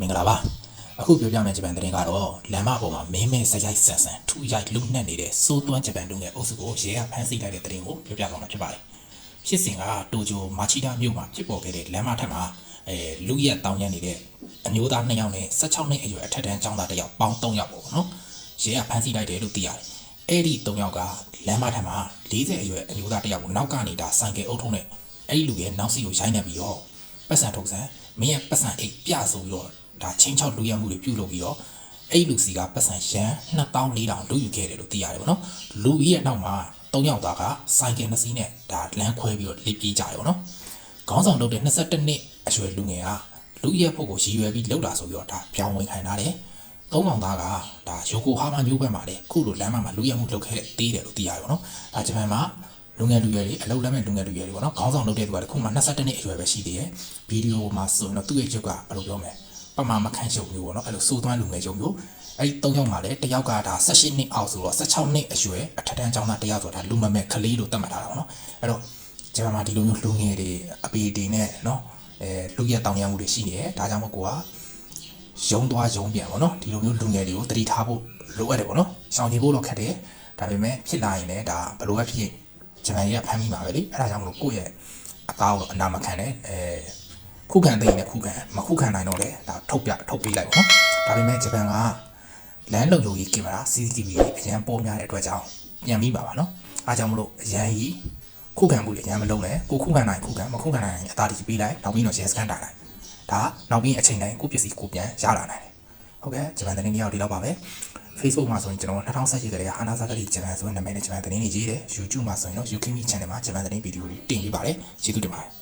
မင်္ဂလာပါအခုပြောပြမယ့်ဂျပန်သတင်းကတော့လမ်းမပေါ်မှာမင်းမဲစရိုက်ဆန်ဆန်ထူရိုက်လူနှက်နေတဲ့စိုးသွမ်းဂျပန်လူငယ်အုပ်စုကိုရဲကဖမ်းဆီးလိုက်တဲ့သတင်းကိုပြောပြသွားမှာဖြစ်ပါတယ်ဖြစ်စဉ်ကတိုကျိုမာချီတာမြို့မှာဖြစ်ပေါ်ခဲ့တဲ့လမ်းမထက်မှာအဲလူရက်တောင်းရနေတဲ့အမျိုးသား2ယောက်နဲ့16နှစ်အရွယ်အထက်တန်းကျောင်းသား1ယောက်ပေါင်း3ယောက်ပေါ့နော်ရဲကဖမ်းဆီးလိုက်တယ်လို့သိရတယ်အဲ့ဒီ3ယောက်ကလမ်းမထက်မှာ40အရွယ်အမျိုးသား1ယောက်ကိုနောက်ကနေဒါဆိုင်ကယ်အုပ်ထုံးနဲ့အဲ့ဒီလူရဲ့နောက်စီကိုရိုက်နေပြီးတော့ပတ်စံထုတ်စံမင်းရဲ့ပတ်စံအိတ်ပြဆိုပြီးတော့ ဒါချင်းချောက်လူရမှုတွေပြုလုပ်ပြီးတော့အဲ့လူစီကပတ်စံရန်2400လူယူခဲ့တယ်လို့သိရတယ်ဗောနော်လူကြီးရဲ့နောက်မှာ3ယောက်သားကဆိုင်ကယ်နှစ်စီးနဲ့ဒါလမ်းခွဲပြီးတော့လိပ်ပြေးကြတယ်ဗောနော်ခေါင်းဆောင်လုပ်တဲ့22နှစ်အရွယ်လူငယ်ကလူရဲ့ဖို့ကိုရည်ရွယ်ပြီးလှုပ်တာဆိုပြီးတော့ဒါပြောင်းဝင်ခိုင်းထားတယ်သုံးကောင်သားကဒါယိုကိုဟာမာမျိုးဘက်မှာလေခုလိုလမ်းမမှာလူရမှုလုပ်ခဲ့တဲ့သေးတယ်လို့သိရတယ်ဗောနော်ဒါဂျပန်မှာလူငယ်လူရွယ်တွေအလုပ်လက်မဲ့လူငယ်လူရွယ်တွေပေါ့နော်ခေါင်းဆောင်လုပ်တဲ့သူကတခုမှ22နှစ်အရွယ်ပဲရှိသေးတယ်ဗီဒီယိုမှာဆိုရင်တော့သူ့ရဲ့ရုပ်ကဘယ်လိုပြောမလဲ ပမာမခန့်ရှုပ်မျိုးပေါ့နော်အဲ့လိုစိုးသွမ်းလူငယ်ရုပ်မျိုးအဲ့ဒီ၃ယောက်မှာလည်းတစ်ယောက်ကဒါ18နှစ်အောက်ဆိုတော့16နှစ်အရွယ်အထက်တန်းကျောင်းသားတစ်ယောက်ဆိုတာလူမမဲ့ကလေးလို့သတ်မှတ်ထားတာပေါ့နော်အဲ့တော့ဂျပန်မှာဒီလိုမျိုးလူငယ်တွေအပေတွေနဲ့နော်အဲလူရက်တောင်ရမှုတွေရှိနေတယ်ဒါကြောင့်မို့ကိုကရုံသွားရုံပြန်ပေါ့နော်ဒီလိုမျိုးလူငယ်တွေကိုတတိထားဖို့လိုအပ်တယ်ပေါ့နော်ရှောင်ကြဉ်ဖို့တော့ခက်တယ်ဒါပေမဲ့ဖြစ်လာရင်လည်းဒါဘယ်လိုပဲဖြစ်ဂျပန်ကြီးကဖမ်းမိမှာပဲလေအဲ့ဒါကြောင့်မလို့ကိုယ့်ရဲ့အသားကိုအနာမခံနဲ့အဲ ခုခံသိရင်လည်းခုခံမခုခံနိုင်တော့လေဒါထုတ်ပြထုတ်ပေးလိုက်ပေါ့နော်ဒါပေမဲ့ဂျပန်ကလမ်းလုံခြုံရေးကင်မရာ CCTV တွေအရင်ပေါ်များတဲ့အတွက်ကြောင့်ပြန်ပြီးပါပါနော်အားကြောင့်မလို့အရန်ကြီးခုခံမှုတွေအရင်မလုပ်နဲ့ကိုခုခံနိုင်ခုခံမခုခံနိုင်အသားတီပေးလိုက်နောက်ပြီးတော့ share scan တိုင်လိုက်ဒါနောက်ပြီးအချိန်တိုင်းကိုပစ္စည်းကိုပြန်ရလာနိုင်တယ်ဟုတ်ကဲ့ဂျပန်သတင်းတွေရောက်ဒီလောက်ပါပဲ Facebook မှာဆိုရင်ကျွန်တော်2018ကလေးကဟာနာစာကလေးဂျပန်ဆိုတဲ့နာမည်နဲ့ဂျပန်သတင်းတွေရေးတယ် YouTube မှာဆိုရင်တော့ Yukimi Channel မှာဂျပန်သတင်းဗီဒီယိုတွေတင်ပေးပါတယ်ကျေးဇူးတင်ပါတယ်